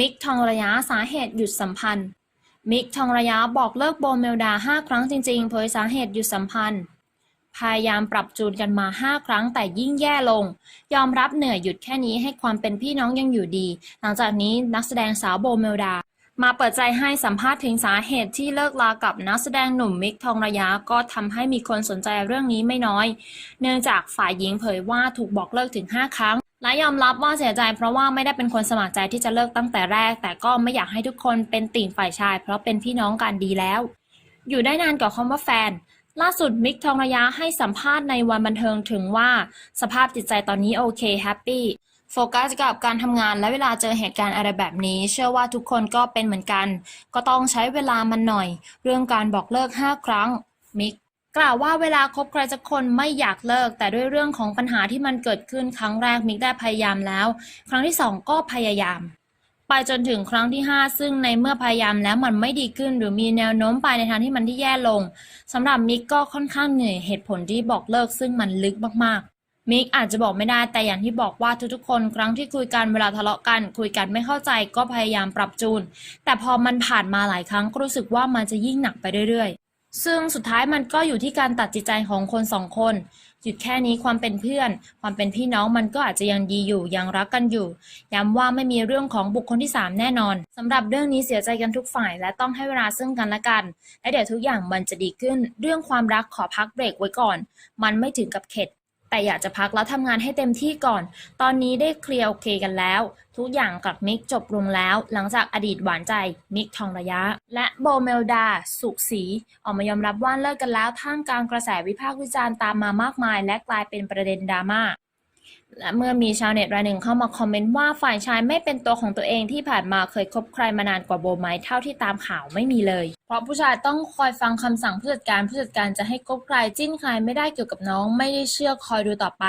มิกทองระยะสาเหตุหยุดสัมพันธ์ มิกทองระยะบอกเลิกโบเมลดา 5 ครั้งจริงๆ เผยสาเหตุหยุดสัมพันธ์ พยายามปรับจูนกันมา 5 ครั้งแต่ยิ่งแย่ลง ยอมรับเหนื่อยหยุดแค่นี้ให้ความเป็นพี่น้องยังอยู่ดี หลังจากนี้นักแสดงสาวโบเมลดา มาเปิดใจให้สัมภาษณ์ถึงสาเหตุที่เลิกลากับนักแสดงหนุ่มมิกทองระยะก็ทำให้มีคนสนใจเรื่องนี้ไม่น้อย เนื่องจากฝ่ายหญิงเผยว่าถูกบอกเลิกถึง 5 ครั้ง และยอมรับว่าเสียใจเพราะว่าไม่ได้เป็นคนสมัครใจที่จะเลิกตั้งแต่แรก แต่ก็ไม่อยากให้ทุกคนเป็นติ่งฝ่ายชาย เพราะเป็นพี่น้องกันดีแล้ว อยู่ได้นานกว่าคำว่าแฟน ล่าสุดมิกทองระยะให้สัมภาษณ์ในวันบันเทิงถึงว่าสภาพจิตใจตอนนี้โอเคแฮปปี้โฟกัสกับการทำงานและเวลาเจอเหตุการณ์อะไรแบบนี้ เชื่อว่าทุกคนก็เป็นเหมือนกัน ก็ต้องใช้เวลามันหน่อย เรื่องการบอกเลิก 5 ครั้งมิก กล่าวว่าเวลาคบใครสักคนไม่อยากเลิก แต่ด้วยเรื่องของปัญหาที่มันเกิดขึ้นครั้งแรกมิกได้พยายามแล้ว ครั้งที่สองก็พยายาม ไปจนถึงครั้งที่ 5 ซึ่งในเมื่อพยายามแล้วมันไม่ดีขึ้น หรือมีแนวโน้มไปในทางที่มันที่แย่ลงสำหรับมิกก็ค่อนข้างเหนื่อยเหตุผลที่บอกเลิกซึ่งมันลึกมากๆ มิกอาจจะบอกไม่ได้แต่อย่างที่บอกว่าทุกๆคน ครั้งที่คุยกันเวลาทะเลาะกัน คุยกันไม่เข้าใจก็พยายามปรับจูน แต่พอมันผ่านมาหลายครั้งก็รู้สึกว่ามันจะยิ่งหนักไปเรื่อยๆ ซึ่งสุดท้ายมันก็อยู่ที่การตัดจิตใจของคนสองคนหยุดแค่นี้ความเป็นเพื่อน ความเป็นพี่น้องมันก็อาจจะยังดีอยู่ยังรักกันอยู่ ย้ำว่าไม่มีเรื่องของบุคคลที่ 3 แน่นอนสำหรับเรื่องนี้เสียใจกันทุกฝ่าย และต้องให้เวลาซึ่งกันและกัน และเดี๋ยวทุกอย่างมันจะดีขึ้น เรื่องความรักขอพักเบรกไว้ก่อน มันไม่ถึงกับเข็ด แต่อยากจะพักแล้วทำงานให้เต็มที่ก่อน ตอนนี้ได้เคลียร์โอเคกันแล้ว ทุกอย่างกับมิกจบลงแล้ว หลังจากอดีตหวานใจมิกทองระยะ และโบเมลดา สุขศรีออกมายอมรับว่าเลิกกันแล้วท่ามกลางกระแสวิพากษ์วิจารณ์ตามมามากมาย และกลายเป็นประเด็นดราม่าและเมื่อมีชาวเน็ตรายหนึ่งเข้ามาคอมเมนต์ว่าฝ่ายชายไม่เป็นตัวของตัวเองที่ผ่านมาเคยคบใครมานานกว่าโบไหมเท่าที่ตามข่าวไม่มีเลย เพราะผู้ชายต้องคอยฟังคำสั่งผู้จัดการ ผู้จัดการจะให้คบใครจิ้นใครไม่ได้เกี่ยวกับน้อง ไม่ได้เชื่อคอยดูต่อไป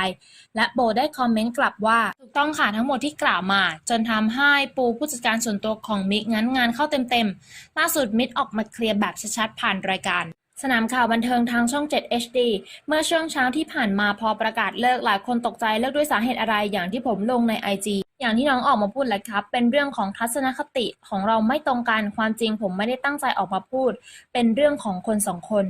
และโบได้คอมเมนต์กลับว่า ถูกต้องค่ะทั้งหมดที่กล่าวมา จนทำให้ปูผู้จัดการส่วนตัวของมิกงั้นงานเข้าเต็มๆล่าสุดมิกออกมาเคลียร์แบบชัดๆผ่านรายการสนามข่าวบันเทิงทางช่อง 7 HD เมื่อช่วงเช้าที่ผ่านมาพอประกาศเลิกหลายคนตกใจเลิกด้วยสาเหตุอะไรอย่างที่ผมลงใน IG อย่างที่น้องออกมาพูดแหละครับ เป็นเรื่องของทัศนคติของเราไม่ตรงกัน ความจริงผมไม่ได้ตั้งใจออกมาพูด เป็นเรื่องของคนสองคน